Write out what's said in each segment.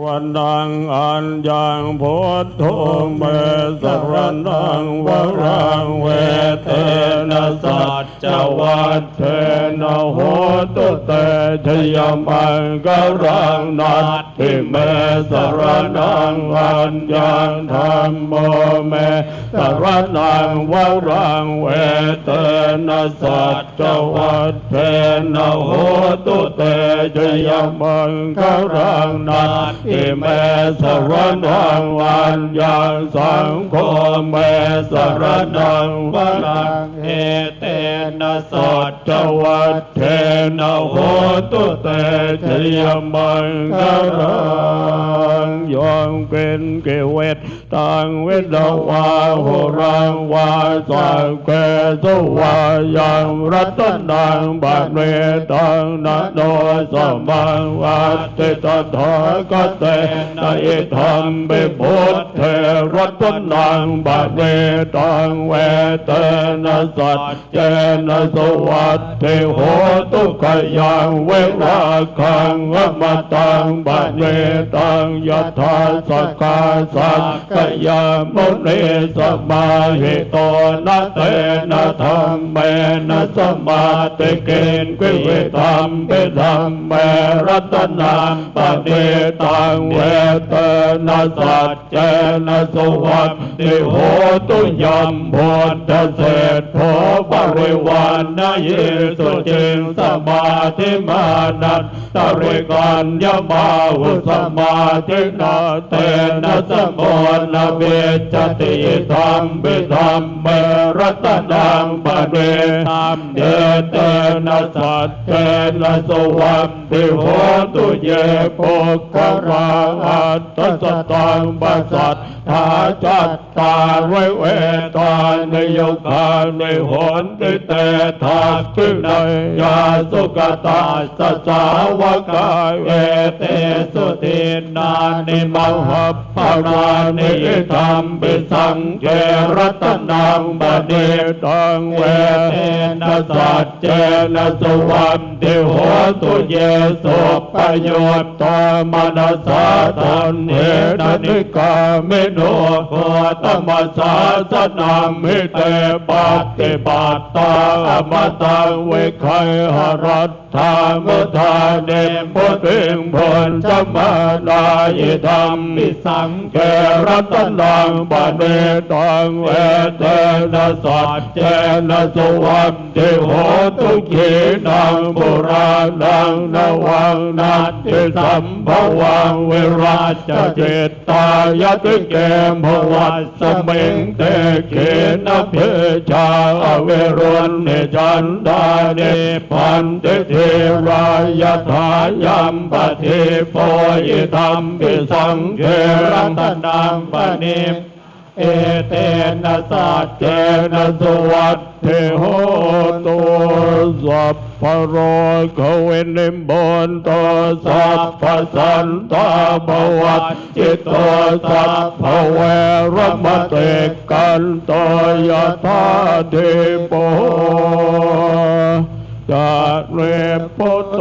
วันดังอันยังพุทธเมสรนังวรังเวเทนะสัจจวัตเทนะโหตุเตชยมังกรังนัตถิเมสรนังอันยังธรรมโมเมสรนังวรังเวเทนะสัจจวัตเทนะโหตุเตชยมังกรังนัตถิเมสรนังวันยังสังโฆเมสรนังวรังเอเตนะสัจวัตเทนะโหตุเตชยมังกรา เป็นเกเวตตังเวทวาโหรังวาสังเกสวายังรัตนังบัณเวตังนะโนสัมังวัตติตถาคตเตนะอิธรรมเบพุทเทรัตนังบัณเวตังเวเตนะสัจเจนะสวัสดิโหตุขยังเวราคังวมตังบัณเวตังยถาสกาสักกยามุนีสมาหิโตนะเตนะธรรมเมนะสมาติเกณฑ์กิเวธรรมเปธรรมเมรัตนังปฏิตังเวเตนะสัจเจนะสวัสดิโหตุยัมพุทธเศษโพบ ริวารนายสุจิงสมาธิมานัตตริกันยมาหุสมาธินาเตนะสมโนะเวจติธรรมบิธรรมเมรัตนังปะเดธรรมเดเตนะสัจเจนะสวัสดิโหตุเยปุกขราอัตตสตังปัสสัทธาจัตตาเวเวตาในโยคาในหนติเตถาคินายยาสุกตาสสาวกาเวเตสุตินานิมหัปปารานิธรรมปิสังเกรัตนังบดีตังเวเตนะสัจเจนะสวัสดิโหตุเยสุปโยตตมนัสสาตนเหตนิกามิโนโคตมัสสาสนามิเตปฏิปัตตาอมตังเวไขหรัต ธามุทาเนพุทธิงพลจมานายิธรรมมิสังเกรัตนังปะเนตังเวเตนะสัจเจนะสวัสดิโหตุขีนังบุรานังนวังนัตติสัมภวังเวราชจิตตายติเกมภวัสสมิงเตเขนเพชาเวรุณเนจันดาเนพันติเทรายถายัมปฏิโพยิธรรมปิสังเกรัตนังปณิมเอเตนะสัจเจนะสวัสดิโหตุสัพพโรขเวนิมบนโตสัพพสันตาภวัตจิตโตสัพพเวรมเตกันโตยถาเทโป จะเรปโต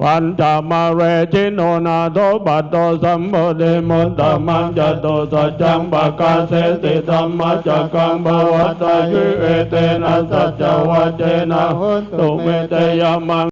ปัญจมาเรจิโนนาโตปัตโตสัมโพเดมุตตมัญจโตสัจจังปะกาเสติธรรมจักกังบวัตตายุเอเตนะสัจจวัจเจนะหุตุเมเตยมัง